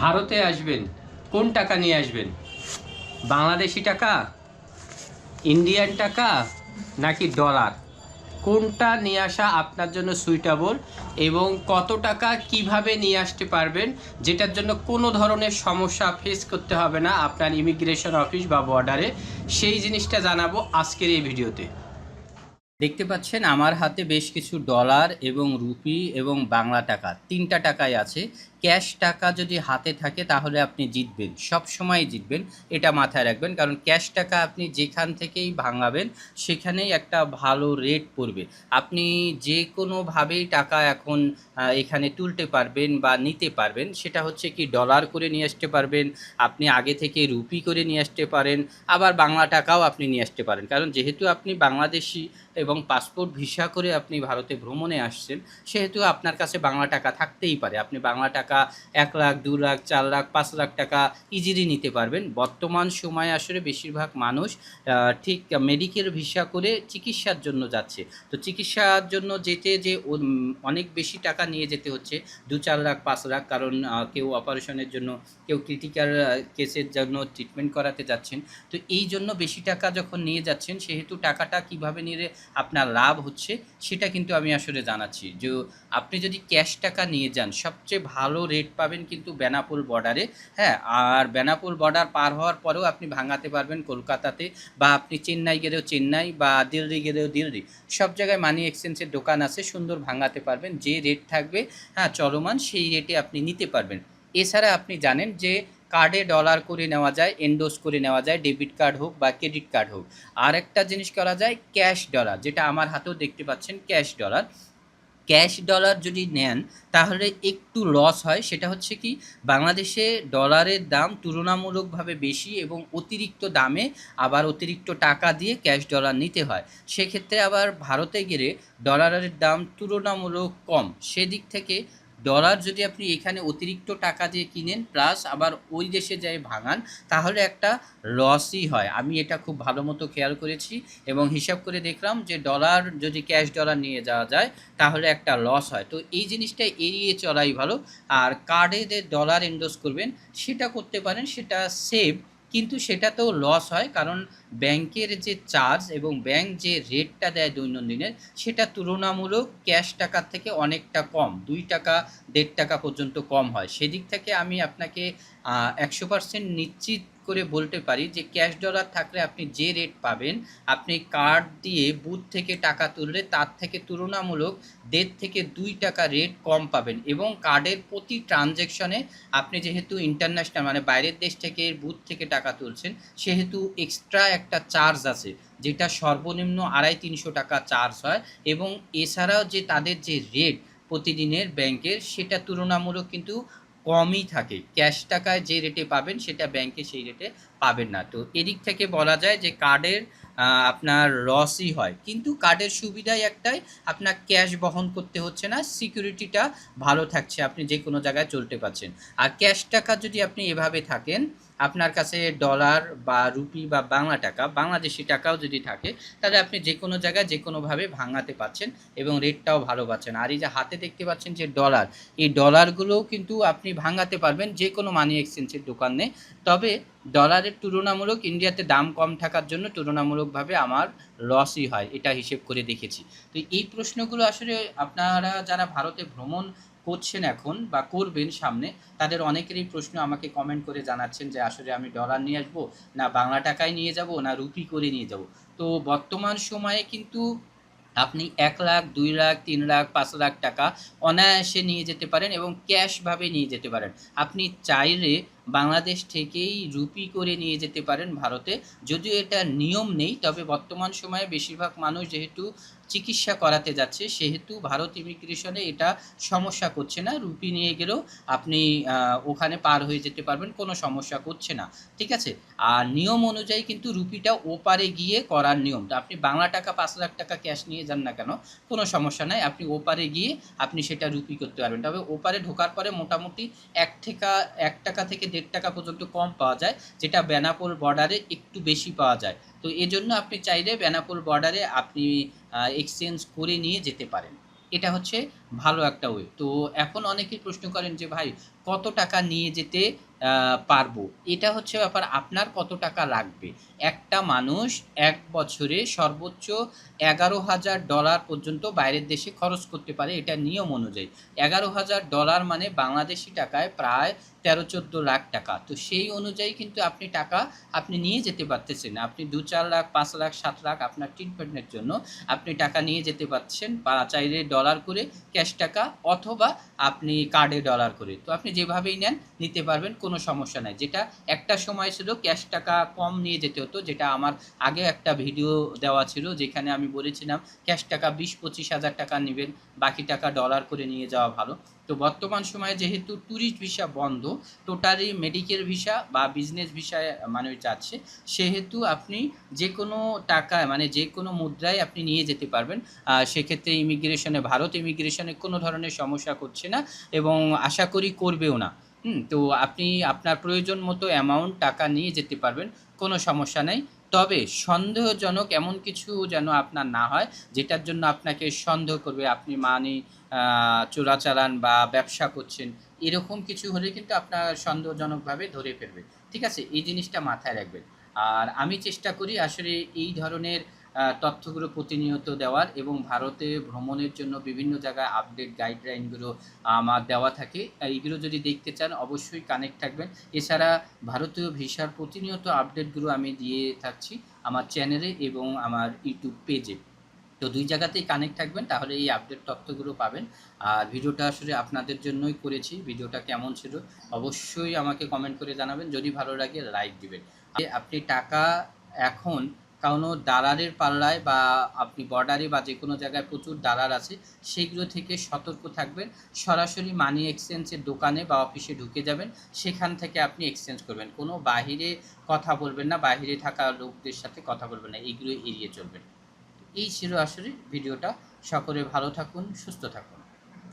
ভারতে আসবেন, কোন টাকা নিয়ে আসবেন? বাংলাদেশি টাকা, ইন্ডিয়ান টাকা, নাকি ডলার? কোনটা নিয়ে আসা আপনার জন্য সুইটেবল এবং কত টাকা কীভাবে নিয়ে আসতে পারবেন? যেটার জন্য কোনো ধরনের সমস্যা ফেস করতে হবে না আপনার ইমিগ্রেশন অফিস বা বর্ডারে সেই জিনিসটা জানাব আজকের এই ভিডিওতে। দেখতে পাচ্ছেন আমার হাতে বেশ কিছু ডলার এবং রুপি এবং বাংলা টাকা। তিনটা টাকাই আছে। ক্যাশ টাকা যদি হাতে থাকে তাহলে আপনি জিতবেন। সব সময় জিতবেন, এটা মাথায় রাখবেন। কারণ ক্যাশ টাকা আপনি যেখান থেকেই ভাঙাবেন, সেখানেই একটা ভালো রেট পড়বে। আপনি যে কোনোভাবেই টাকা এখন এখানে তুলতে পারবেন বা নিতে পারবেন, সেটা হচ্ছে কি ডলার করে নিয়ে আসতে পারবেন, আপনি আগে থেকে রুপি করে নিয়ে আসতে পারেন, আবার বাংলা টাকাও আপনি নিয়ে আসতে পারেন। কারণ যেহেতু আপনি বাংলাদেশি এবং পাসপোর্ট, ভিসা করে আপনি ভারতে ভ্রমণে আসছেন, সেহেতু আপনার কাছে বাংলা টাকা থাকতেই পারে। আপনি বাংলা টাকা এক লাখ, দু লাখ, চার লাখ, পাঁচ লাখ টাকা ইজিলি নিতে পারবেন। বর্তমান সময়ে আসলে বেশিরভাগ মানুষ ঠিক মেডিকেল ভিসা করে চিকিৎসার জন্য যাচ্ছে। তো চিকিৎসার জন্য যেতে যে অনেক বেশি টাকা নিয়ে যেতে হচ্ছে, দু চার লাখ, পাঁচ লাখ, কারণ কেউ অপারেশনের জন্য, কেউ ক্রিটিক্যাল কেসের জন্য ট্রিটমেন্ট করাতে যাচ্ছেন। তো এই জন্য বেশি টাকা যখন নিয়ে যাচ্ছেন, সেহেতু টাকাটা কীভাবে নিলে আপনার লাভ হচ্ছে, সেটা কিন্তু আমি আসলে জানাচ্ছি। যে আপনি যদি ক্যাশ টাকা নিয়ে যান, সবচেয়ে ভালো রেট পাবেন কিন্তু বেনাপোল বর্ডারে হ্যাঁ আর বেনাপোল বর্ডার পার হওয়ার পরেও আপনি ভাঙাতে পারবেন কলকাতাতে, বা আপনি চেন্নাই গেলেও চেন্নাই, বা দিল্লি গেলেও দিল্লি। সব জায়গায় মানি এক্সচেঞ্জের দোকান আছে, সুন্দর ভাঙাতে পারবেন। যে রেট থাকবে হ্যাঁ চলমান সেই রেটে আপনি নিতে পারবেন। এছাড়া আপনি জানেন যে কার্ডে ডলার করে নেওয়া যায় এন্ডোস করে নেওয়া যায় ডেবিট কার্ড হোক বা ক্রেডিট কার্ড হোক। আর একটা জিনিস করা যায় ক্যাশ ডলার যেটা আমার হাতেও দেখতে পাচ্ছেন ক্যাশ ডলার ক্যাশ ডলার যদি নেন, তাহলে একটু লস হয়, সেটা হচ্ছে কি, বাংলাদেশে ডলারের দাম তুলনামূলকভাবে বেশি এবং অতিরিক্ত দামে আবার অতিরিক্ত টাকা দিয়ে ক্যাশ ডলার নিতে হয়। সেক্ষেত্রে আবার ভারতে গেলে ডলারের দাম তুলনামূলক কম। সেদিক থেকে ডলার যদি আপনি এখানে অতিরিক্ত টাকা দিয়ে কিনেন প্লাস আবার ওই দেশে যাই ভাঙান, তাহলে একটা লসই হয়। আমি এটা খুব ভালো মতো খেয়াল করেছি এবং হিসাব করে দেখলাম যে ডলার যদি ক্যাশ ডলার নিয়ে যাওয়া যায়, তাহলে একটা লস হয়। তো এই জিনিসটা এড়িয়ে চলাই ভালো। আর কার্ডে যে ডলার এন্ডোজ করবেন, সেটা করতে পারেন, সেটা সেভ কিন্তু সেটা তো লস হয় কারণ ব্যাংকের যে চার্জ এবং ব্যাংক যে রেটটা দেয় দৈনন্দিনের সেটা তুলনামূলক ক্যাশ টাকার থেকে অনেকটা কম, দুই টাকা, দেড় টাকা পর্যন্ত কম হয়। সেদিক থেকে আমি আপনাকে একশো পার্সেন্ট নিশ্চিত করে বলতে পারি যে ক্যাশ ডলার থাকলে আপনি যে রেট পাবেন, আপনি কার্ড দিয়ে বুথ থেকে টাকা তুললে তার থেকে তুলনামূলক দেড় থেকে দুই টাকা রেট কম পাবেন এবং কার্ডের প্রতি ট্রানজ্যাকশনে আপনি যেহেতু ইন্টারন্যাশনাল মানে বাইরের দেশ থেকে বুথ থেকে টাকা তুলছেন, সেহেতু এক্সট্রা একটা চার্জ আছে, যেটা সর্বনিম্ন আড়াই তিনশো টাকা চার্জ হয় এবং এছাড়াও যে তাদের যে রেট প্রতিদিনের ব্যাংকের সেটা তুলনামূলক কিন্তু কমই থাকে। ক্যাশ টাকায় যে রেটে পাবেন, সেটা ব্যাংকে সেই রেটে পাবেন না। তো এদিক থেকে বলা যায় যে কার্ডের আপনার রসই হয়। কিন্তু কার্ডের সুবিধাই একটাই, আপনার ক্যাশ বহন করতে হচ্ছে না সিকিউরিটিটা ভালো থাকছে, আপনি যে কোনো জায়গায় চলতে পারছেন। আর ক্যাশ টাকা যদি আপনি এভাবে থাকেন আপনার কাছে ডলার বা রুপি বা বাংলা টাকা, বাংলাদেশি টাকাও যদি থাকে, তাহলে আপনি যে কোনো জায়গায় যে কোনোভাবে ভাঙাতে পাচ্ছেন এবং রেটটাও ভালো পাচ্ছেন। আর এই যে হাতে দেখতে পাচ্ছেন যে ডলার এই ডলারগুলোও কিন্তু আপনি ভাঙাতে পারবেন যে কোনো মানি এক্সচেঞ্জের দোকানে। তবে ডলারের তুলনামূলক ইন্ডিয়াতে দাম কম থাকার জন্য তুলনামূলকভাবে আমার লসই হয়, এটা হিসেব করে দেখেছি। তো এই প্রশ্নগুলো আসলে আপনারা যারা ভারতে ভ্রমণ করছেন এখন বা করবেন সামনে, তাদের অনেকেরই প্রশ্ন আমাকে কমেন্ট করে জানাচ্ছেন যে, আসলে আমি ডলার নিয়ে আসব, না বাংলা টাকায় নিয়ে যাব, না রুপি করে নিয়ে যাব। তো বর্তমান সময়ে কিন্তু আপনি এক লাখ, দুই লাখ, তিন লাখ, পাঁচ লাখ টাকা অনায়াসে নিয়ে যেতে পারেন এবং ক্যাশভাবে নিয়ে যেতে পারেন। আপনি চাইলে বাংলাদেশ থেকেই রুপি করে নিয়ে যেতে পারেন ভারতে। যদিও এটা নিয়ম নেই, তবে বর্তমান সময়ে বেশিরভাগ মানুষ যেহেতু চিকিৎসা করাতে যাচ্ছে, সেহেতু ভারত ইমিগ্রেশনে এটা সমস্যা করছে না। রুপি নিয়ে গেলেও আপনি ওখানে পার হয়ে যেতে পারবেন, কোনো সমস্যা করছে না। ঠিক আছে? আর নিয়ম অনুযায়ী কিন্তু রুপিটা ওপারে গিয়ে করার নিয়ম। তো আপনি বাংলা টাকা পাঁচ লাখ টাকা ক্যাশ নিয়ে যান না কেন, কোনো সমস্যা নাই। আপনি ওপারে গিয়ে আপনি সেটা রুপি করতে পারবেন। তবে ওপারে ঢোকার পরে মোটামুটি এক টাকা এক টাকা থেকে দেড় টাকা পর্যন্ত কম পাওয়া যায়, যেটা বেনাপোল বর্ডারে একটু বেশি পাওয়া যায়। তো এজন্য আপনি চাইলে বেনাপোল বর্ডারে আপনি এক্সচেঞ্জ করে নিয়ে যেতে পারেন। এটা হচ্ছে ভালো একটা ওয়ে তো এখন অনেকেই প্রশ্ন করেন যে ভাই, কত টাকা নিয়ে যেতে পারব। এটা হচ্ছে ব্যাপার, আপনার কত টাকা লাগবে? একটা মানুষ এক বছরে সর্বোচ্চ এগারো হাজার ডলার পর্যন্ত বাইরের দেশে খরচ করতে পারে এটা নিয়ম অনুযায়ী। এগারো হাজার ডলার মানে বাংলাদেশি টাকায় প্রায় তেরো চোদ্দ লাখ টাকা। তো সেই অনুযায়ী কিন্তু আপনি টাকা আপনি নিয়ে যেতে পারতেছেন। আপনি দু চার লাখ, পাঁচ লাখ, সাত লাখ আপনার ট্রিটমেন্টের জন্য আপনি টাকা নিয়ে যেতে পারছেন বা চাইলে ডলার করে ক্যাশ টাকা অথবা আপনি কার্ডে ডলার করে। তো আপনি যেভাবেই নেন, নিতে পারবেন কোনো সমস্যা নাই। যেটা একটা সময় ছিল ক্যাশ টাকা কম নিয়ে যেতে হতো, যেটা আমার আগে একটা ভিডিও দেওয়া ছিল যেখানে আমি বলেছিলাম ক্যাশ টাকা বিশ পঁচিশ হাজার টাকা নেবেন, বাকি টাকা ডলার করে নিয়ে যাওয়া ভালো। তো বর্তমান সময়ে যেহেতু ট্যুরিস্ট ভিসা বন্ধ, টোটালি মেডিকেল ভিসা বা বিজনেস ভিসায় মানুষ যাচ্ছে, সেহেতু আপনি যে কোনো টাকায় মানে যে কোনো মুদ্রায় আপনি নিয়ে যেতে পারবেন। সেক্ষেত্রে ইমিগ্রেশনে, ভারত ইমিগ্রেশনে কোনো ধরনের সমস্যা করছে না এবং আশা করি করবেও না। হুম, তো আপনি আপনার প্রয়োজন মতো অ্যামাউন্ট টাকা নিয়ে যেতে পারবেন, কোনো সমস্যা নেই। তবে সন্দেহজনক এমন কিছু যেন আপনার না হয়, যেটার জন্য আপনাকে সন্দেহ করবে, আপনি মানি চোরাচালান বা ব্যবসা করছেন, এরকম কিছু হলে কিন্তু আপনার সন্দেহজনকভাবে ধরে ফেলবে। ঠিক আছে? এই জিনিসটা মাথায় রাখবেন। আর আমি চেষ্টা করি আসলে এই ধরনের তথ্যগুলো প্রতিনিয়ত দেওয়ার এবং ভারতে ভ্রমণের জন্য বিভিন্ন জায়গায় আপডেট গাইডলাইনগুলো আমার দেওয়া থাকে। এইগুলো যদি দেখতে চান, অবশ্যই কানেক্ট থাকবেন। এছাড়া ভারতীয় ভিসার প্রতিনিয়ত আপডেটগুলো আমি দিয়ে থাকছি আমার চ্যানেলে এবং আমার ইউটিউব পেজে তো দুই জায়গাতেই কানেক্ট থাকবেন, তাহলে এই আপডেট তথ্যগুলো পাবেন। আর ভিডিওটা আসলে আপনাদের জন্যই করেছি, ভিডিওটা কেমন ছিল অবশ্যই আমাকে কমেন্ট করে জানাবেন। যদি ভালো লাগে লাইক দিবেন। আপনি টাকা এখন কোনো দালালের পাল্লায় বা আপনি বর্ডারে বা যে কোনো জায়গায় প্রচুর দালাল আছে, সেগুলো থেকে সতর্ক থাকবেন। সরাসরি মানি এক্সচেঞ্জের দোকানে বা অফিসে ঢুকে যাবেন। সেখান থেকে আপনি এক্সচেঞ্জ করবেন। কোনো বাহিরে কথা বলবেন না, বাহিরে থাকা লোকদের সাথে কথা বলবেন না এইগুলো এড়িয়ে চলবেন। এই ছিল আসলে ভিডিওটা। সকলে ভালো থাকুন, সুস্থ থাকুন।